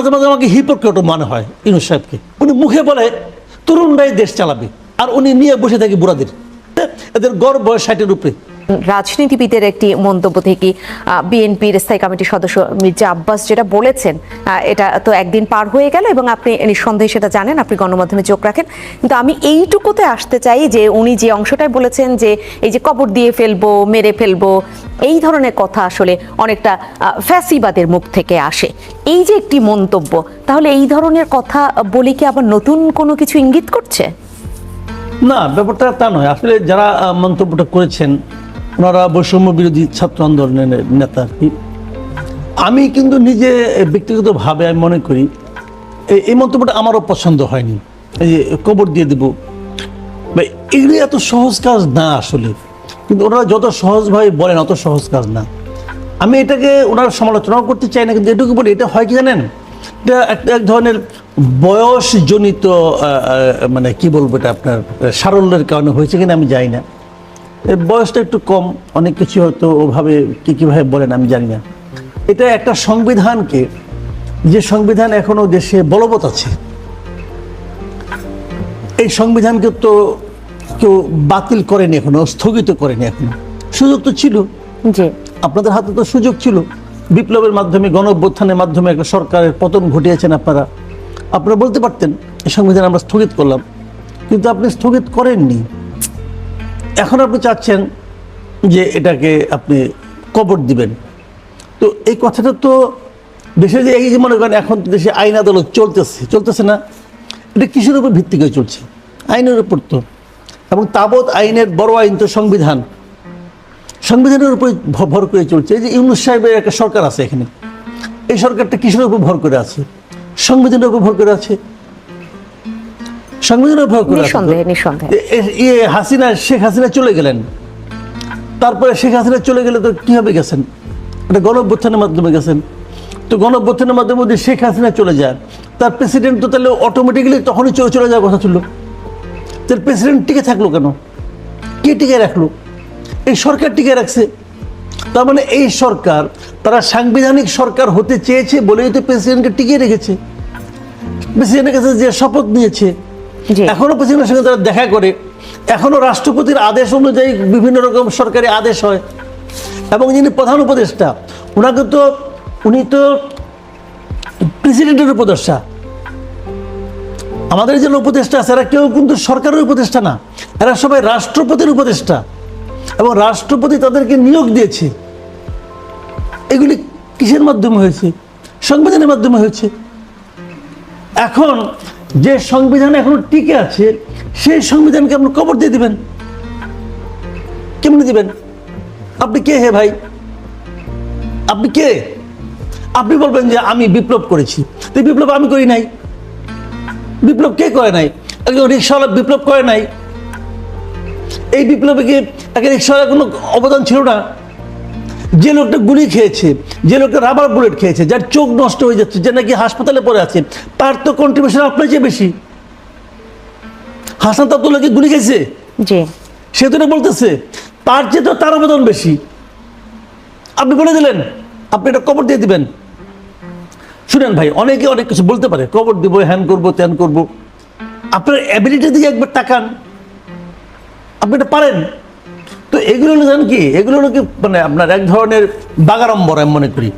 মাঝে মাঝে আমাকে হিপোক্রেট মনে হয়, ইনুস সাহেবকে। উনি মুখে বলে তরুণরাই দেশ চালাবে। আর উনি নিয়ে বসে থাকে বুড়াদের। এদের গড় বয়স ষাটের উপরে। রাজনীতিবিদের একটি মন্তব্য থেকে বিএনপির স্থায়ী কমিটির সদস্য মির্জা আব্বাস যেটা বলেছেন এটা তো একদিন পার হয়ে গেল এবং আপনি নিঃসন্দেহে সেটা জানেন, আপনি গণমাধ্যমে চোখ রাখেন। কিন্তু আমি এইটুকুতে আসতে চাই যে উনি যে অংশটাই বলেছেন যে এই যে কবর দিয়ে ফেলব, মেরে ফেলব এই ধরনের কথা আসলে অনেকটা ফ্যাসিবাদের মুখ থেকে আসে। এই যে একটি মন্তব্য, তাহলে এই ধরনের কথা বলে কি আবার নতুন কোনো কিছু ইঙ্গিত করছে? না, ব্যাপারটা তা নয়। আসলে যারা মন্তব্যটা করেছেন, ওনারা বৈষম্য বিরোধী ছাত্র আন্দোলনের নেতা। আর কি আমি কিন্তু নিজে ব্যক্তিগতভাবে আমি মনে করি এই- মন্তব্যটা আমারও পছন্দ হয়নি। এই কবর দিয়ে দেব। বা এগুলি এত সহজ কাজ না আসলে। কিন্তু ওনারা যত সহজভাবে বলেন, অত সহজ কাজ না। আমি এটাকে ওনার সমালোচনাও করতে চাই না, কিন্তু এটুকু বলি, এটা হয় কি জানেন? এটা একটা এক ধরনের বয়সজনিত মানে কি বলব এটা আপনার, সারল্যের কারণে হয়েছে কিনা আমি জানি না। বয়সটা একটু কম, অনেক কিছু হয়তো ওভাবে কী কীভাবে বলেন আমি জানি না। এটা একটা সংবিধানকে, যে সংবিধান এখনও দেশে বলবৎ আছে। এই সংবিধানকে তো কেউ বাতিল করেনি এখনও স্থগিত করেনি এখনও। সুযোগ তো ছিল। আপনাদের হাতে তো সুযোগ ছিল। বিপ্লবের মাধ্যমে গণ মাধ্যমে একটা সরকারের পতন ঘটিয়েছেন আপনারা। আপনারা বলতে পারতেন এই সংবিধান আমরা স্থগিত করলাম। কিন্তু আপনি স্থগিত করেননি। এখন আপনি চাচ্ছেন যে এটাকে আপনি কবর দিবেন। তো এই কথাটা তো দেশে যে এই যে মনে করেন এখন দেশে আইন আদালত চলতেছে চলতেছে না। এটা কিসের উপর ভিত্তি করে চলছে? আইনের উপর তো। এবং তাবৎ আইনের বড় আইন তো সংবিধান। সংবিধানের উপর ভর করে চলছে। এই যে ইউনুস সাহেবের একটা সরকার আছে এখানে। এই সরকারটা কিসের উপর ভর করে আছে? সংবিধানের উপর ভর করে আছে। সংবিধানের ভর করে ইয়ে হাসিনা শেখ হাসিনা চলে গেলেন। তারপরে শেখ হাসিনা চলে গেলে তো কীভাবে গেছেন? এটা গণঅভ্যুত্থানের মাধ্যমে গেছেন। তো গণঅভ্যুত্থানের মাধ্যমে যদি শেখ হাসিনা চলে যায় তার প্রেসিডেন্ট তো তাহলে অটোমেটিক্যালি তখনই চলে চলে যাওয়ার কথা ছিল। তাহলে প্রেসিডেন্ট টিকে থাকল কেন? কে টিকে রাখল? এই সরকার টিকে রাখছে। তার মানে এই সরকার তারা সাংবিধানিক সরকার হতে চেয়েছে বলেই তো প্রেসিডেন্টকে টিকিয়ে রেখেছে। প্রেসিডেন্টের কাছে যে শপথ নিয়েছে। এখনও প্রেসিডেন্টের সঙ্গে তারা দেখা করে। এখনও রাষ্ট্রপতির আদেশ অনুযায়ী বিভিন্ন রকম সরকারি আদেশ হয়। এবং যিনি প্রধান উপদেষ্টা ওনাকে তো উনি তো প্রেসিডেন্টের উপদেষ্টা। আমাদের যে উপদেষ্টা আছে, এরা কেউ কিন্তু সরকারের উপদেষ্টা না। এরা সবাই রাষ্ট্রপতির উপদেষ্টা। এবং রাষ্ট্রপতি তাদেরকে নিয়োগ দিয়েছে। এগুলি কিসের মাধ্যমে হয়েছে? সংবিধানের মাধ্যমে হয়েছে। এখন যে সংবিধান এখনও টিকে আছে, সেই সংবিধানকে আপনি কবর দিয়ে দিবেন। কেমনি দিবেন? আপনি কে হে ভাই? আপনি কে? আপনি বলবেন যে আমি বিপ্লব করেছি। তো বিপ্লব আমি করি নাই। বিপ্লব কে করে নাই? একজন রিক্সাওয়ালা বিপ্লব করে নাই? এই বিপ্লবে কি একটা রিক্সাওয়ালার কোনো অবদান ছিল না? যে লোকটা গুলি খেয়েছে যে লোকটা রাবার বুলেট খেয়েছে যার চোখ নষ্ট হয়ে যাচ্ছে যে নাকি হাসপাতালে পড়ে আছে তার তো কন্ট্রিবিউশন আপনার চেয়ে বেশি। হাসান তাবতুল্লাহ কি গুলি খেয়েছে? সে তো বলতেছে তার চেয়ে তো তার অবদান বেশি। আপনি বলে দিলেন আপনি এটা কবর দিয়ে দিবেন। শুনেন ভাই অনেকে অনেক কিছু বলতে পারে। কবর দিব হ্যান করব ত্যান করব। আপনার অ্যাবিলিটি দিয়ে একবার তাকান। আপনি এটা পারেন। তো এগুলো হলো জানেন কি? এগুলো হলো কি মানে আপনার এক ধরনের বাগাড়ম্বর আমি মনে করি।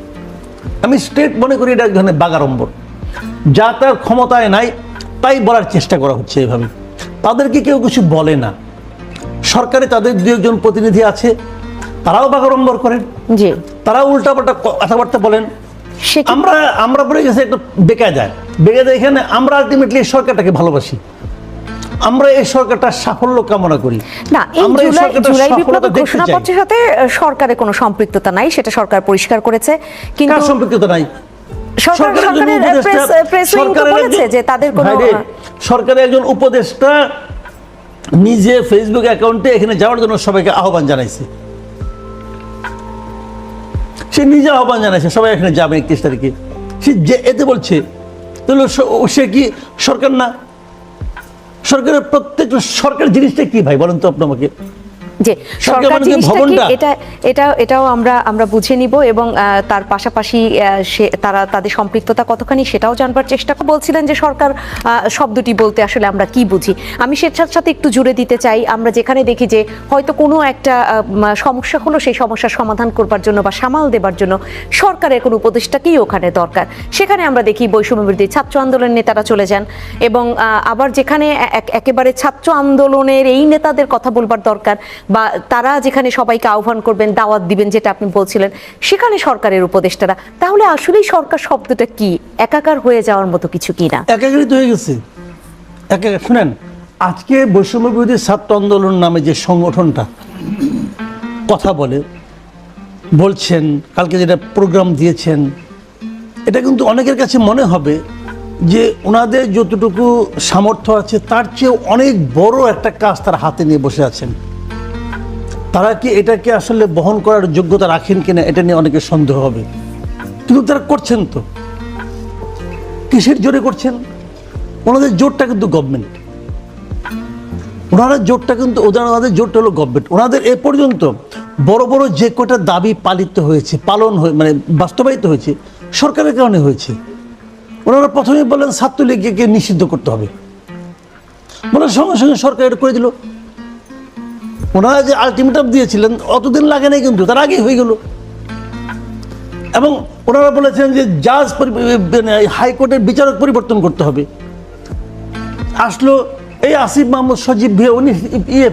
আমি স্টেট মনে করি এটা এক ধরনের বাগাড়ম্বর। যা তার ক্ষমতায় নাই তাই বলার চেষ্টা করা হচ্ছে এভাবে। তাদেরকে কেউ কিছু বলে না। সরকারে তাদের দু একজন প্রতিনিধি আছে তারাও বাগাড়ম্বর করেন। জি। তারাও উল্টাপাল্টা কথাবার্তা বলেন। আমরা আমরা পড়ে গেছে একটা বেকায় যায়। বেকায় যায় এখানে আমরা আলটিমেটলি সরকারটাকে ভালোবাসি। আমরা এই সরকারটার সাফল্য কামনা করি। না এই আমরা জুলাই জুলাই বিপ্লবের ঘোষণাপত্রের সাথে সরকারের কোনো সম্পৃক্ততা নাই সেটা সরকার পরিষ্কার করেছে। কিন্তু সম্পৃক্ততা নাই? সরকারের একজন উপদেষ্টা নিজে ফেসবুক অ্যাকাউন্টে এখানে যাওয়ার জন্য সবাইকে আহ্বান জানাইছে। সে নিজে আহ্বান জানাচ্ছে সবাই এখানে যাবে একত্রিশ তারিখে। সে যে এতে বলছে, তাহলে সে কি সরকার না? সরকারের প্রত্যেকটা সরকার জিনিসটা কি ভাই, বলেন তো আপনাকে যে সরকার জিনিসটা কি এটা এটা এটাও আমরা আমরা বুঝে নিব এবং তার পাশাপাশি সে তারা তাদের সম্পৃক্ততা কতখানি সেটাও জানবার চেষ্টা বলছিলেন যে সরকার শব্দটি বলতে আসলে আমরা কি বুঝি। আমি সেটার সাথে একটু জুড়ে দিতে চাই। আমরা যেখানে দেখি যে হয়তো কোনো একটা সমস্যা হলো সেই সমস্যার সমাধান করবার জন্য বা সামাল দেবার জন্য সরকারের কোনো উপদেষ্টাকেই ওখানে দরকার। সেখানে আমরা দেখি বৈষম্য বিরোধী ছাত্র আন্দোলনের নেতারা চলে যান এবং আহ, আবার যেখানে এক- একেবারে ছাত্র আন্দোলনের এই নেতাদের কথা বলবার দরকার। বা তারা যেখানে সবাইকে আহ্বান করবেন, দাওয়াত দিবেন, যেটা আপনি বলছিলেন, সেখানে সরকারের উপদেষ্টারা, তাহলে আসলেই সরকার শব্দটা কি? একাকার হয়ে যাওয়ার মতো কিছু কি না? একাকারিত হয়ে গেছে। শুনেন, আজকে বৈষম্য বিরোধী ছাত্র আন্দোলন নামে যে সংগঠনটা কথা বলে, বলছেন, কালকে যেটা প্রোগ্রাম দিয়েছেন, এটা কিন্তু অনেকের কাছে মনে হবে যে ওনাদের যতটুকু সামর্থ্য আছে, তার চেয়ে অনেক বড় একটা কাজ তার হাতে নিয়ে বসে আছেন। তারা কি এটাকে আসলে বহন করার যোগ্যতা রাখেন কিনা এটা নিয়ে অনেকে সন্দেহ হবে। কিন্তু তারা করছেন তো। কিসের জোরে করছেন? ওনাদের জোরটা কিন্তু গভর্নমেন্ট ওনারা জোরটা কিন্তু ওনাদের জোরটা হলো গভর্নমেন্ট ওনাদের এ পর্যন্ত বড় বড় যে কটা দাবি পালিত হয়েছে, পালন হয়ে মানে বাস্তবায়িত হয়েছে, সরকারের কারণে হয়েছে। ওনারা প্রথমে বললেন ছাত্রলীগকে নিষিদ্ধ করতে হবে। ওনার সঙ্গে সঙ্গে সরকার এটা করে দিল। ওনারা যে আলটিমেটাম দিয়েছিলেন, অতদিন লাগে নাই কিন্তু, তার আগেই হয়ে গেল। এবং ওনারা বলেছেন যে জাজ মানে হাইকোর্টের বিচারক পরিবর্তন করতে হবে। আসলো এই আসিফ মাহমুদ সজীব ভিয়ে উনি ইয়ে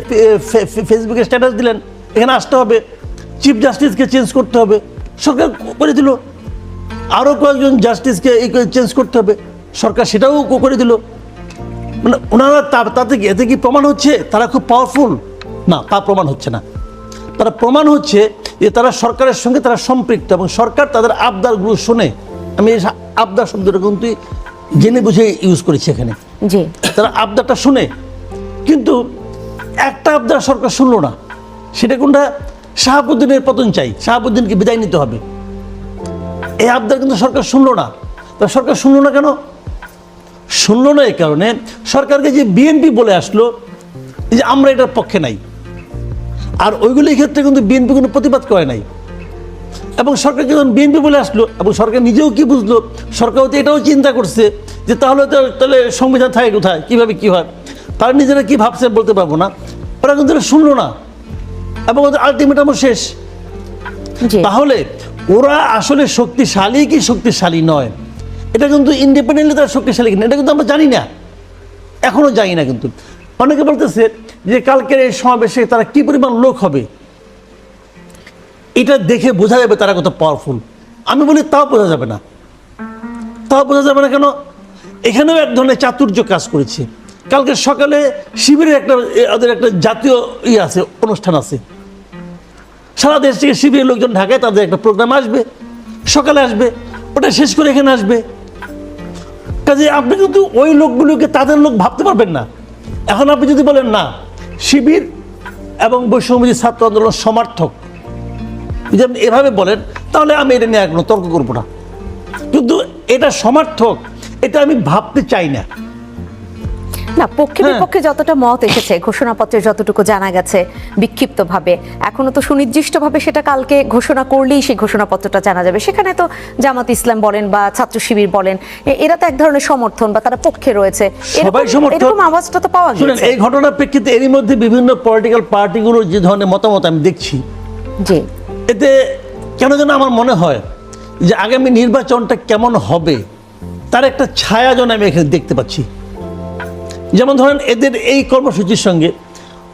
ফেসবুকে স্ট্যাটাস দিলেন। এখানে আসতে হবে চিফ জাস্টিসকে চেঞ্জ করতে হবে। সরকার করে দিল। আরও কয়েকজন জাস্টিসকে এই চেঞ্জ করতে হবে। সরকার সেটাও করে দিল। মানে ওনারা তাতে এতে কি প্রমাণ হচ্ছে? তারা খুব পাওয়ারফুল না তা প্রমাণ হচ্ছে না। তারা প্রমাণ হচ্ছে যে তারা সরকারের সঙ্গে তারা সম্পৃক্ত এবং সরকার তাদের আবদারগুলো শুনে। আমি আবদার শব্দটা কিন্তু জেনে বুঝে ইউজ করেছি এখানে। তারা আবদারটা শুনে কিন্তু একটা আবদার সরকার শুনলো না। সেটা কোনটা? শাহাবুদ্দিনের পতন চাই। শাহাবুদ্দিনকে বিদায় নিতে হবে। এই আবদার কিন্তু সরকার শুনলো না। তা সরকার শুনলো না কেন? শুনলো না এই কারণে সরকারকে যে বিএনপি বলে আসলো যে আমরা এটার পক্ষে নাই। আর ওইগুলির ক্ষেত্রে কিন্তু বিএনপি কোনো প্রতিবাদ করে নাই। এবং সরকার যখন বিএনপি বলে আসলো এবং সরকার নিজেও কি বুঝলো সরকার তো এটাও চিন্তা করছে যে তাহলে তো তাহলে সংবিধান থাকে কোথায় কীভাবে কী হয়? তারা নিজেরা কি ভাবছে বলতে পারব না। ওরা কিন্তু শুনলো না। এবং ওদের আলটিমেটামও শেষ। তাহলে ওরা আসলে শক্তিশালী কি শক্তিশালী নয়? এটা কিন্তু ইন্ডিপেন্ডেন্টলি তারা শক্তিশালী কিনা এটা কিন্তু আমরা জানি না। এখনও জানি না কিন্তু। অনেকে বলতেছে যে কালকের এই সমাবেশে তারা কি পরিমাণ লোক হবে? এটা দেখে বোঝা যাবে তারা কত পাওয়ারফুল আমি বলি তাও বোঝা যাবে না। তাও বোঝা যাবে না কেন? এখানেও এক ধরনের চাতুর্য কাজ করেছে। কালকে সকালে শিবিরের একটা, ওদের একটা জাতীয় ই আছে, অনুষ্ঠান আছে। সারা দেশ থেকে শিবিরের লোকজন ঢাকায় তাদের একটা প্রোগ্রাম আসবে। সকালে আসবে, ওটা শেষ করে এখানে আসবে। কাজে আপনি কিন্তু ওই লোকগুলোকে তাদের লোক ভাবতে পারবেন না। এখন আপনি যদি বলেন না শিবির এবং বৈষম্যজী ছাত্র আন্দোলন সমর্থক। যদি আপনি এভাবে বলেন, তাহলে আমি এটা নিয়ে এক তর্ক করব না। কিন্তু এটা সমর্থক, এটা আমি ভাবতে চাই না। না পক্ষে হ্যাঁ। বিপক্ষে যতটা মত এসেছে ঘোষণাপত্রে যতটুকু জানা গেছে বিক্ষিপ্তভাবে। এখনও তো সুনির্দিষ্টভাবে সেটা কালকে ঘোষণা করলেই সেই ঘোষণাপত্রটা জানা যাবে। সেখানে তো জামাত ইসলাম বলেন বা ছাত্র শিবির বলেন এরা তো এক ধরনের সমর্থন বা তারা পক্ষে রয়েছে। এরকম- আওয়াজটা তো পাওয়া গেছে এই ঘটনার প্রেক্ষিতে এরই মধ্যে বিভিন্ন পলিটিক্যাল পার্টিগুলোর যে ধরনের মতামত আমি দেখছি। জি। এতে কেন যেন আমার মনে হয় যে আগামী নির্বাচনটা কেমন হবে তার একটা ছায়া যেন আমি এখানে দেখতে পাচ্ছি। যেমন ধরেন এদের এই কর্মসূচির সঙ্গে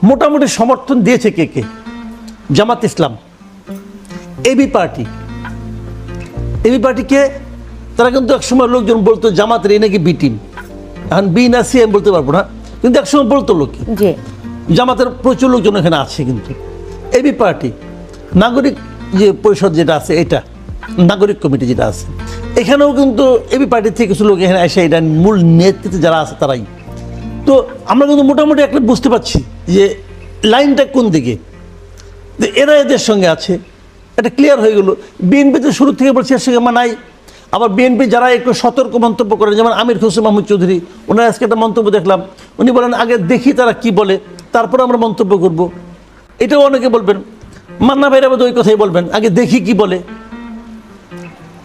মোটামুটি সমর্থন দিয়েছে কে কে? Jamaat Islam AB party. AB পার্টিকে তারা কিন্তু একসময় লোকজন বলতো জামাতের এই নাকি বি টিম এখন বি না সি আমি বলতে পারব না। কিন্তু একসময় বলতো লোকে। জামাতের প্রচুর লোকজন এখানে আছে কিন্তু। এবি পার্টি নাগরিক যে পরিষদ যেটা আছে এটা নাগরিক কমিটি যেটা আছে। এখানেও কিন্তু এবি পার্টি থেকে কিছু লোক এখানে এসে এটা মূল নেতৃত্বে যারা আছে তারাই। তো আমরা কিন্তু মোটামুটি একটা বুঝতে পারছি যে লাইনটা কোন দিকে। এরা এদের সঙ্গে আছে, এটা ক্লিয়ার হয়ে গেল। বিএনপি তো শুরু থেকে বলছে এর সঙ্গে আমার নাই। আবার বিএনপি যারা একটু সতর্ক মন্তব্য করেন, যেমন আমির হোসেন মাহমুদ চৌধুরী, ওনার আজকে একটা মন্তব্য দেখলাম। উনি বলেন, আগে দেখি তারা কি বলে, তারপর আমরা মন্তব্য করব। এটাও অনেকে বলবেন। মান্না ভাইরা বোধ ওই কথাই বলবেন, আগে দেখি কি বলে।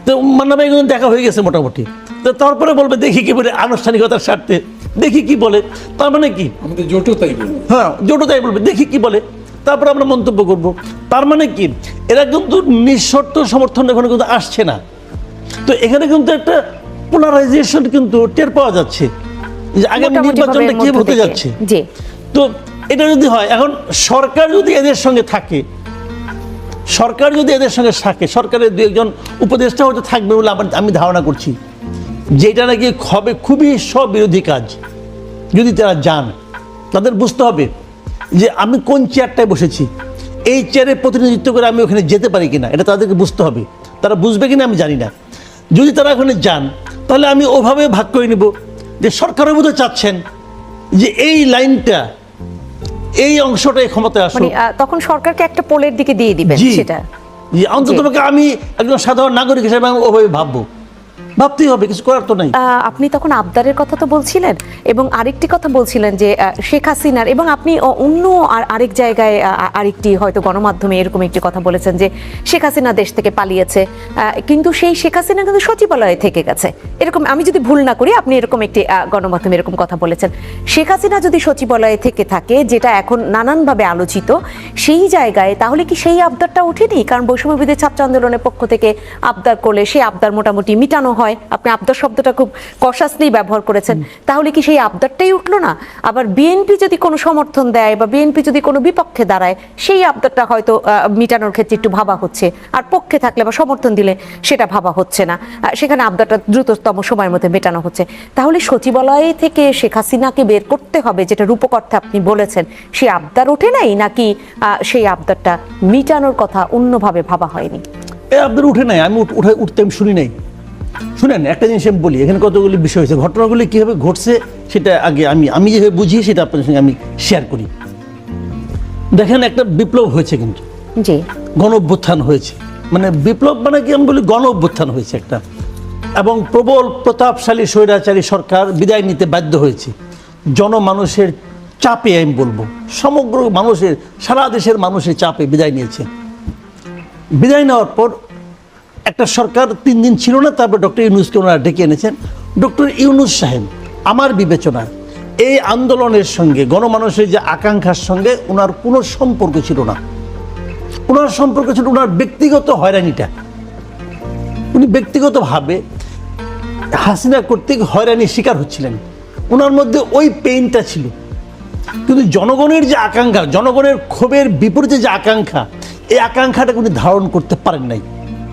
তো মান্না ভাই দেখা হয়ে গেছে মোটামুটি। তো তারপরে বলবে, দেখি কি বলে আনুষ্ঠানিকতার স্বার্থে। দেখি কি বলে। তার মানে কি? আমাদের জোটও তাই বলব। হ্যাঁ জোটো তাই বলবে। দেখি কি বলে। তারপর আমরা মন্তব্য করব। তার মানে কি? এরা কিন্তু নিঃশর্ত সমর্থন এখানে কিন্তু আসছে না। তো এখানে কিন্তু একটা পোলারাইজেশন কিন্তু টের পাওয়া যাচ্ছে। যে আগামী নির্বাচনটা কি হতে যাচ্ছে? তো এটা যদি হয় এখন সরকার যদি এদের সঙ্গে থাকে সরকার যদি এদের সঙ্গে থাকে সরকারের দু একজন উপদেষ্টা হয়তো থাকবে বলে আমার আমি ধারণা করছি। যেটা নাকি হবে খুবই স্ববিরোধী কাজ যদি তারা যান তাদের বুঝতে হবে যে আমি কোন চেয়ারটায় বসেছি এই চেয়ারে প্রতিনিধিত্ব করে আমি ওখানে যেতে পারি কিনা এটা তাদেরকে বুঝতে হবে। তারা বুঝবে কিনা আমি জানি না। যদি তারা ওখানে যান তাহলে আমি ওভাবে ভাগ করে নেব যে সরকারের মধ্যে চাচ্ছেন যে এই লাইনটা এই অংশটাই ক্ষমতায় আসুক। মানে তখন সরকারকে একটা পোলের দিকে দিয়ে দিবেন সেটা। অন্তত আমি একজন সাধারণ নাগরিক হিসেবে আমি ওভাবে ভাববো। ভাবতেই হবে, কিছু করার তো নাই। আপনি তখন আবদারের কথা তো বলছিলেন এবং আরেকটি কথা বলছিলেন যে শেখ হাসিনার এবং আপনি অন্য আর আরেক জায়গায় আরেকটি হয়তো গণমাধ্যমে এরকম একটি কথা বলেছেন যে, শেখ হাসিনা দেশ থেকে পালিয়েছে কিন্তু সেই শেখ হাসিনা কিন্তু সচিবালয়ে থেকে গেছে। এরকম, আমি যদি ভুল না করি, আপনি এরকম একটি গণমাধ্যমে এরকম কথা বলেছেন। শেখ হাসিনা যদি সচিবালয়ে থেকে থাকে, যেটা এখন নানানভাবে আলোচিত, সেই জায়গায় তাহলে কি সেই আবদারটা ওঠেনি? কারণ বৈষম্যবিদের ছাত্র আন্দোলনের পক্ষ থেকে আবদার করলে সেই আবদার মোটামুটি মিটানো হয়। আপনি আবদার শব্দটা খুব কষাসলি ব্যবহার করেছেন। তাহলে কি সেই আবদারটাই উঠল না? আবার বিএনপি যদি কোনো সমর্থন দেয় বা বিএনপি যদি কোনো বিপক্ষে দাঁড়ায় সেই আবদারটা হয়তো মিটানোর ক্ষেত্রে একটু ভাবা হচ্ছে। আর পক্ষে থাকলে বা সমর্থন দিলে সেটা ভাবা হচ্ছে না। সেখানে আবদারটা দ্রুততম সময়ের মধ্যে মেটানো হচ্ছে। তাহলে সচিবালয় থেকে শেখ হাসিনাকে বের করতে হবে যেটা রূপকর্থে আপনি বলেছেন সেই আবদার ওঠে নাই নাকি আহ, সেই আবদারটা মিটানোর কথা অন্যভাবে ভাবা হয়নি? এ আপনার উঠে নাই আমি উঠ- উঠে উঠতে আমি শুনি নাই। শুনেন একটা জিনিস আমি বলি এখানে কতগুলি বিষয় হয়েছে ঘটনাগুলি কীভাবে ঘটছে সেটা আগে আমি আমি যেভাবে বুঝি সেটা আপনাদের সঙ্গে আমি শেয়ার করি। দেখেন একটা বিপ্লব হয়েছে কিন্তু। জি। গণ অভ্যুত্থান হয়েছে। মানে বিপ্লব মানে কি? আমি বলি গণ অভ্যুত্থান হয়েছে একটা। এবং প্রবল প্রতাপশালী স্বৈরাচারী সরকার বিদায় নিতে বাধ্য হয়েছে। জনমানুষের চাপে আমি বলব সমগ্র মানুষের সারা দেশের মানুষের চাপে বিদায় নিয়েছে। বিদায় নেওয়ার পর একটা সরকার তিন দিন ছিল না, তারপর ডক্টর ইউনুসকে ওনারা ডেকে এনেছেন। ডক্টর ইউনুস সাহেব, আমার বিবেচনা এই আন্দোলনের সঙ্গে, গণমানুষের যে আকাঙ্ক্ষার সঙ্গে ওনার কোনো সম্পর্ক ছিল না। ওনার সম্পর্ক ছিল, ওনার ব্যক্তিগত হয়রানিটা। উনি ব্যক্তিগতভাবে হাসিনা কর্তৃক হয়রানির শিকার হচ্ছিলেন। ওনার মধ্যে ওই পেইনটা ছিল। কিন্তু জনগণের যে আকাঙ্ক্ষা, জনগণের ক্ষোভের বিপরীতে যে আকাঙ্ক্ষা, এই আকাঙ্ক্ষাটাকে উনি ধারণ করতে পারেন নাই।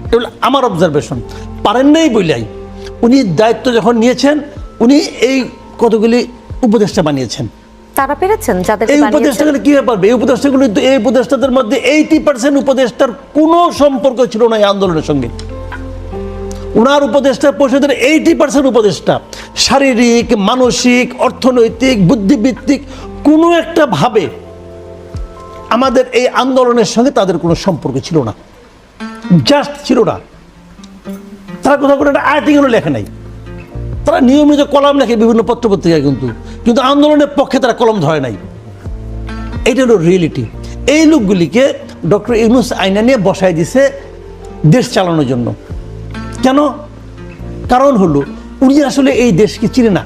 এটা হলো আমার অবজারভেশন পারেন নাই বইলাই। উনি দায়িত্ব যখন নিয়েছেন উনি এই কতগুলি উপদেষ্টা বানিয়েছেন। তারা পেরেছেন যাদের এই উপদেষ্টাগুলো কি পারবে এই উপদেষ্টাগুলো এই উপদেষ্টাদের মধ্যে এইটি পার্সেন্ট উপদেষ্টার কোনো সম্পর্ক ছিল না এই আন্দোলনের সঙ্গে। ওনার উপদেষ্টা পরিষদের এইটি পার্সেন্ট উপদেষ্টা। শারীরিক মানসিক অর্থনৈতিক বুদ্ধিভিত্তিক কোনো একটা ভাবে আমাদের এই আন্দোলনের সঙ্গে তাদের কোনো সম্পর্ক ছিল না। জাস্ট ছিল না। তারা কোথাও কোনো একটা আর্টিকেলও লেখে নাই। তারা নিয়মিত কলম লেখে বিভিন্ন পত্রপত্রিকায় কিন্তু। কিন্তু আন্দোলনের পক্ষে তারা কলম ধরে নাই। এটা হলো রিয়েলিটি এই লোকগুলিকে ডক্টর ইউনুস আইনা নিয়ে বসায় দিছে দেশ চালানোর জন্য। কেন? কারণ হলো, উনি আসলে এই দেশকে চিনে না।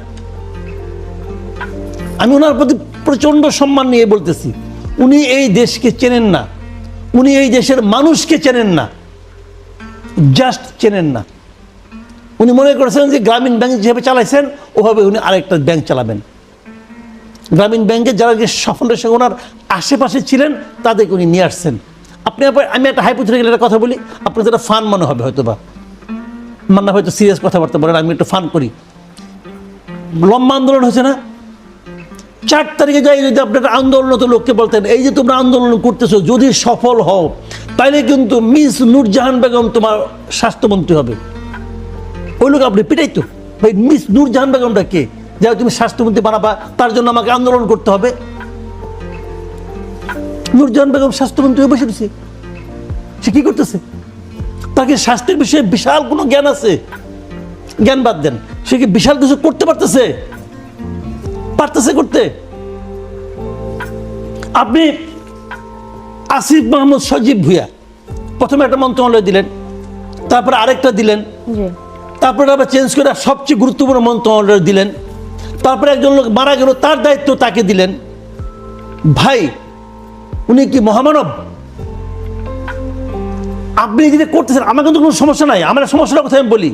আমি ওনার প্রতি প্রচণ্ড সম্মান নিয়ে বলতেছি, উনি এই দেশকে চেনেন না। উনি এই দেশের মানুষকে চেনেন না। জাস্ট চেনেন না। উনি মনে করেছেন যে গ্রামীণ ব্যাংক যেভাবে চালাইছেন, ওভাবে উনি আরেকটা ব্যাংক চালাবেন। গ্রামীণ ব্যাংকের যারা যে সফলের সঙ্গে ওনার আশেপাশে ছিলেন, তাদেরকে উনি নিয়ে আসছেন। আপনি আমি একটা হাইপোথেটিক্যাল একটা কথা বলি, আপনার যেটা ফান মনে হবে হয়তো বা মান্না হয়তো সিরিয়াস কথাবার্তা বলেন, আমি একটু ফান করি। লম্বা আন্দোলন হয়েছে না? চার তারিখে যাই যদি আপনার আন্দোলনত লোককে বলতেন, এই যে তোমরা আন্দোলন করতেছো, যদি সফল হও তাইলে কিন্তু মিস নূরজাহান বেগম তোমার স্বাস্থ্যমন্ত্রী হবে। ওই লোক আপনি পিটাইতো ভাই, মিস নূরজাহান বেগমটা কে? যা তুমি স্বাস্থ্যমন্ত্রী বানাবা, তার জন্য আমাকে আন্দোলন করতে হবে। নূরজাহান বেগম স্বাস্থ্যমন্ত্রী বসে রয়েছে। সে কি করতেছে? তাকে স্বাস্থ্যের বিষয়ে বিশাল কোনো জ্ঞান আছে? জ্ঞান বাদ দেন। সে কি বিশাল কিছু করতে পারতেছে? পারতেছে করতে? আপনি আসিফ মাহমুদ সজীব ভুইয়া। প্রথমে একটা মন্ত্রণালয় দিলেন তারপরে আরেকটা দিলেন তারপরে আবার চেঞ্জ করে সবচেয়ে গুরুত্বপূর্ণ মন্ত্রণালয় দিলেন তারপরে একজন লোক মারা গেল তার দায়িত্ব তাকে দিলেন। ভাই উনি কি মহামানব? আপনি যেটা করতেছেন আমার কিন্তু কোনো সমস্যা নাই আমার সমস্যাটা কথা আমি বলি।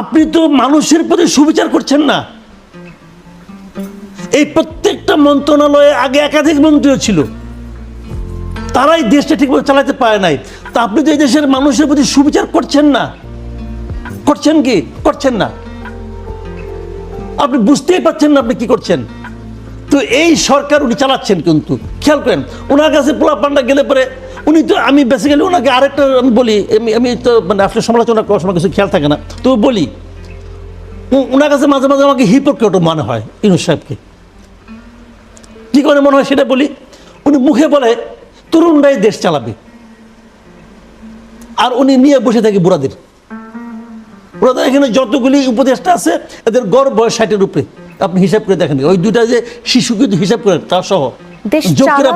আপনি তো মানুষের প্রতি সুবিচার করছেন না। এই প্রত্যেকটা মন্ত্রণালয়ে আগে একাধিক মন্ত্রীও ছিল। তারাই দেশটা ঠিকভাবে চালাতে পারে নাই। তা আপনি তো এই দেশের মানুষের প্রতি সুবিচার করছেন না। করছেন কি? করছেন না। আপনি বুঝতেই পারছেন না আপনি কি করছেন। তো এই সরকার উনি চালাচ্ছেন কিন্তু। খেয়াল করেন, ওনার কাছে পোলা পান্ডা গেলে পরে উনি তো আমি বেসিক্যালি ওনাকে আরেকটা আমি বলি, আমি তো মানে আসলে সমালোচনা করার সময় কিছু খেয়াল থাকে না। তো বলি ওনার কাছে মাঝে মাঝে আমাকে হিপোক্রেট মনে হয়, ইনুস সাহেবকে। কি করে মনে হয় সেটা বলি? উনি মুখে বলে তরুণরাই দেশ চালাবে। আর উনি নিয়ে বসে থাকে বুড়াদের। ওনাদের এখানে যতগুলি উপদেষ্টা আছে এদের গড় বয়স ষাটের উপরে। আপনি হিসাব করে দেখেন ওই দুটা যে শিশু কিন্তু হিসাব করে তার সহ।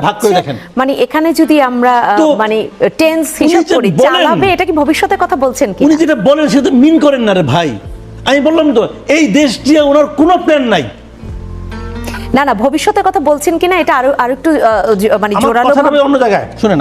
ভাগ করে দেখেন। মানে এখানে যদি আমরা মানে টেন্স হিসাব করি চালাবে এটা কি ভবিষ্যতের কথা বলছেন কি উনি যেটা বলেন সেটা মিন করেন না রে ভাই। আমি বললাম তো এই দেশ নিয়ে ওনার কোনো প্ল্যান নাই। না না ভবিষ্যতের কথা বলছেন কিনা এটা আরও আরেকটু মানে জোরালো কথা অন্য জায়গায়। শুনেন